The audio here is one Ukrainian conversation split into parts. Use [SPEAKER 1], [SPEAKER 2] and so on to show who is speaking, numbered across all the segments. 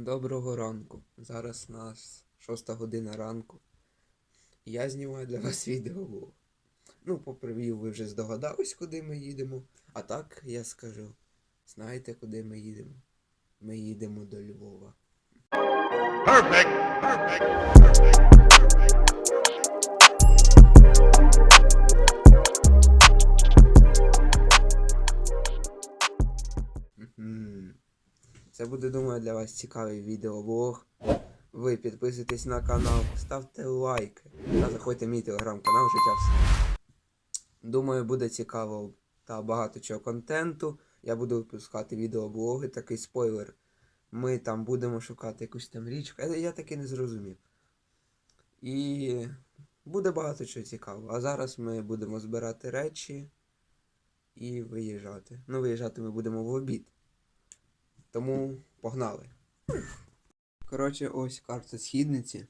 [SPEAKER 1] Доброго ранку. Зараз у нас шоста година ранку. Я знімаю для вас відео. Ну, по прев'ю ви вже здогадались, куди ми їдемо. А так я скажу. Знаєте, куди ми їдемо? Ми їдемо до Львова.
[SPEAKER 2] Perfect. Perfect. Perfect.
[SPEAKER 1] Буде, думаю, для вас цікавий відеоблог. Ви підписуйтесь на канал, ставте лайки та заходьте в мій телеграм-канал Життя все. Думаю, буде цікаво та багато чого контенту. Я буду випускати відеоблоги, такий спойлер. Ми там будемо шукати якусь там річку. Я, я таки не зрозумів. І буде багато чого цікавого. А зараз ми будемо збирати речі і виїжджати. Ну, виїжджати ми будемо в обід. Тому погнали. Коротше, ось карта східниці.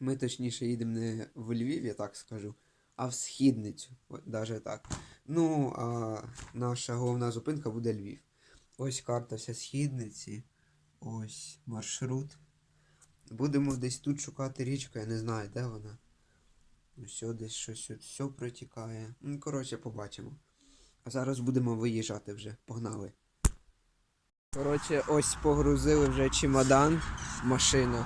[SPEAKER 1] Ми точніше їдемо не в Львів, я так скажу, а в східницю. Даже так. Ну, а наша головна зупинка буде Львів. Ось карта вся східниці. Ось маршрут. Будемо десь тут шукати річку, я не знаю, де вона. Ось десь щось от все протікає. Ну, коротше, побачимо. А зараз будемо виїжджати вже. Погнали. Коротше, ось погрузили вже чемодан в машину.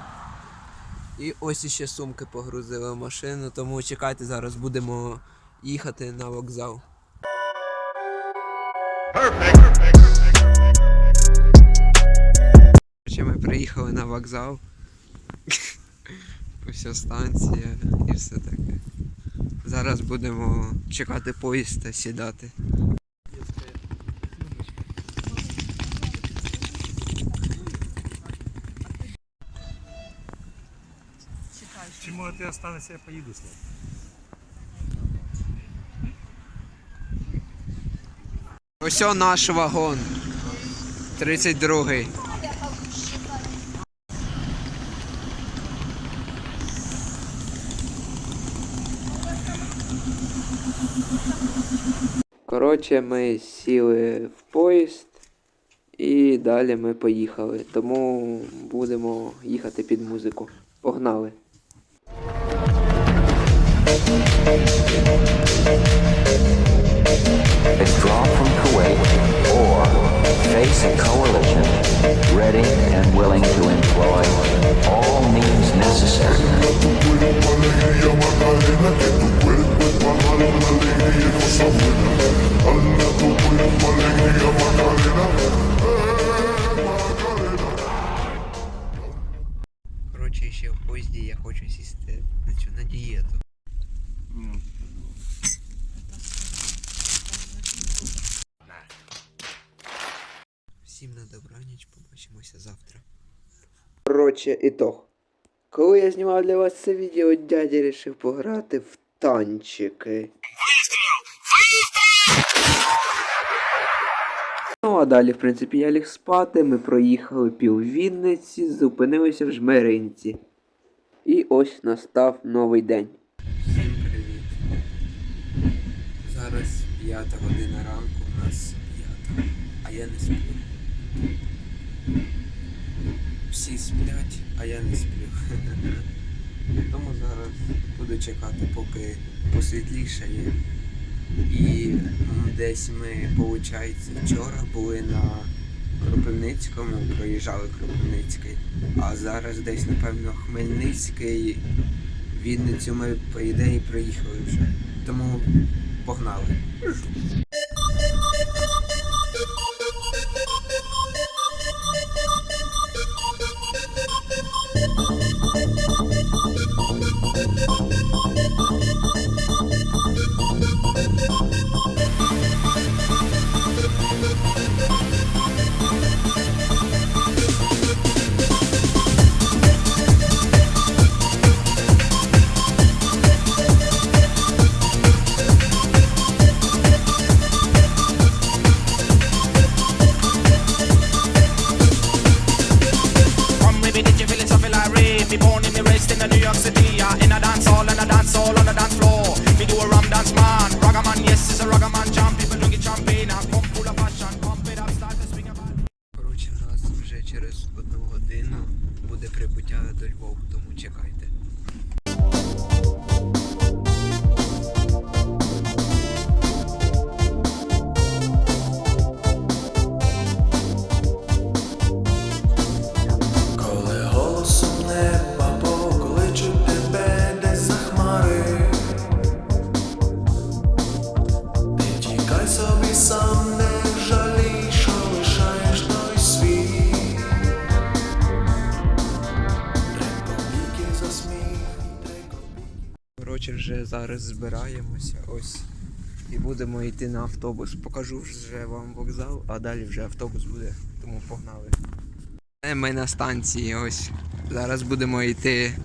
[SPEAKER 1] І ось іще сумки погрузили в машину, тому чекайте, зараз будемо їхати на вокзал. Ми приїхали на вокзал. Ось станція і все таке. Зараз будемо чекати поїзд та сідати.
[SPEAKER 3] Чему ты останешься, я с ним.
[SPEAKER 1] Ось наш вагон. 32-й. Коротше, ми сіли в поїзд і далі ми поїхали. Тому будемо їхати під музику. Погнали.
[SPEAKER 4] Withdraw from Kuwait or face a coalition ready and willing to employ all means necessary.
[SPEAKER 1] Всім на добраніч, побачимося завтра. Коротше, ітог. Коли я знімав для вас це відео, дядя вирішив пограти в танчики. Ну а далі, в принципі, я ліг спати, ми проїхали пів Вінниці, зупинилися в Жмеринці. І ось настав новий день. Всім привіт. Зараз п'ята година ранку, у нас п'ята, а я не сплю. Всі сплять, а я не сплю. Тому зараз буду чекати, поки посвітлішає. І десь ми, виходить, вчора були на Кропивницькому, проїжджали Кропивницький, а зараз десь, напевно, Хмельницький, Вінницю ми, по ідеї, проїхали вже. Тому погнали. потягне до Львова, тому чекайте. Вже зараз збираємося ось. І будемо йти на автобус. Покажу вже вам вокзал, а далі вже автобус буде, тому погнали. Е, Ми на станції ось. Зараз будемо йти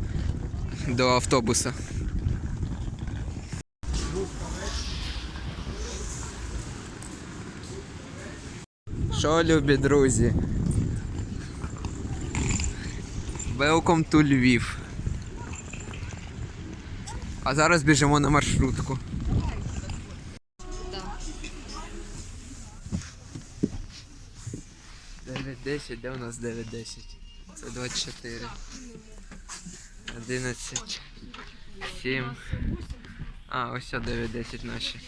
[SPEAKER 1] до автобуса. Що, любі друзі? Welcome to Львів. А зараз біжимо на маршрутку. Дев'ять десять, де у нас 9.10? Це 24. 11. 7. А, ось 9.10 наші.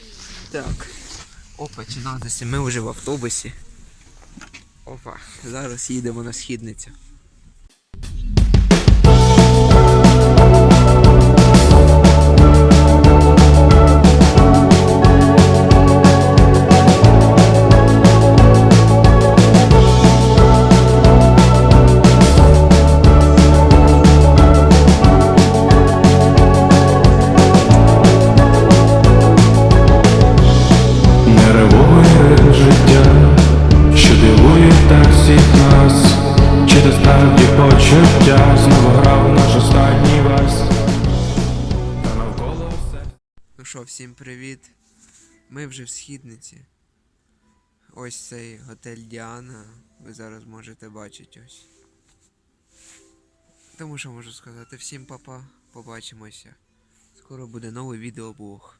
[SPEAKER 1] Так. Опа, чи надо, ми вже в автобусі. Опа, зараз їдемо на східницю. Всім привіт. Ми вже в східниці. Ось цей готель Діана. Ви зараз можете бачити ось. Тому що можу сказати, всім папа, побачимося. Скоро буде новий відеоблог.